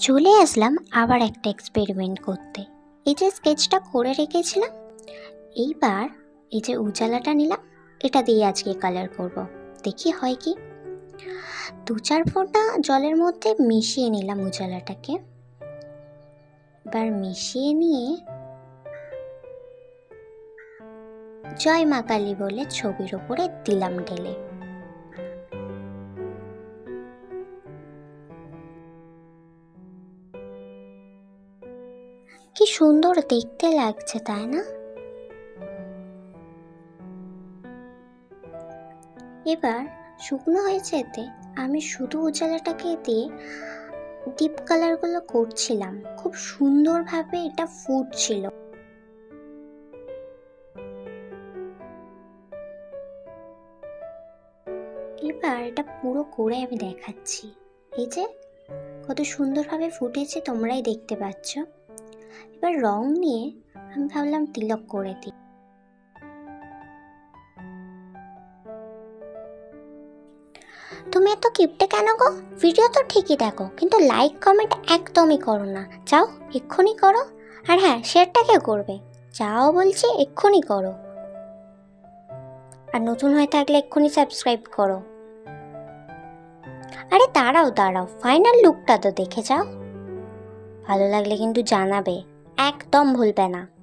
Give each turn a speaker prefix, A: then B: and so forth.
A: চলে আসলাম আবার একটা এক্সপেরিমেন্ট করতে। এই যে স্কেচটা করে রেখেছিলাম, এইবার এই যে উজালাটা নিলাম, এটা দিয়ে আজকে কালার করব। দেখি হয় কি? দু চার ফোঁটা জলের মধ্যে মিশিয়ে নিলাম উজালাটাকে। এবার মিশিয়ে নিয়ে জয় মা কালী বলে ছবির ওপরে দিলাম ঢেলে। কি সুন্দর দেখতে লাগছে, তাই না? এবার শুকনো হয়েছে এতে আমি শুধু উজালাটাকে দিয়ে ডিপ কালারগুলো করছিলাম। খুব সুন্দরভাবে এটা ফুটছিল। এবার এটা পুরো করে আমি দেখাচ্ছি। এই যে, কত সুন্দরভাবে ফুটেছে, তোমরাই দেখতে পাচ্ছ। এবার রং নিয়ে আমি ভাবলাম তিলক করে দিই। তুমি এত কিপটে কেন গো? ভিডিও তো ঠিকই দেখো, কিন্তু লাইক কমেন্ট একদমই করো না। যাও, এক্ষুনি করো। আর হ্যাঁ শেয়ারটা কে করবে। যাও বলছি, এক্ষুনি করো। আর নতুন হয়ে থাকলে এক্ষুনি সাবস্ক্রাইব করো। আরে দাঁড়াও দাঁড়াও ফাইনাল লুকটা তো দেখে যাও। ভালো লাগলে কিন্তু জানাবে। একদম ভুলবে না।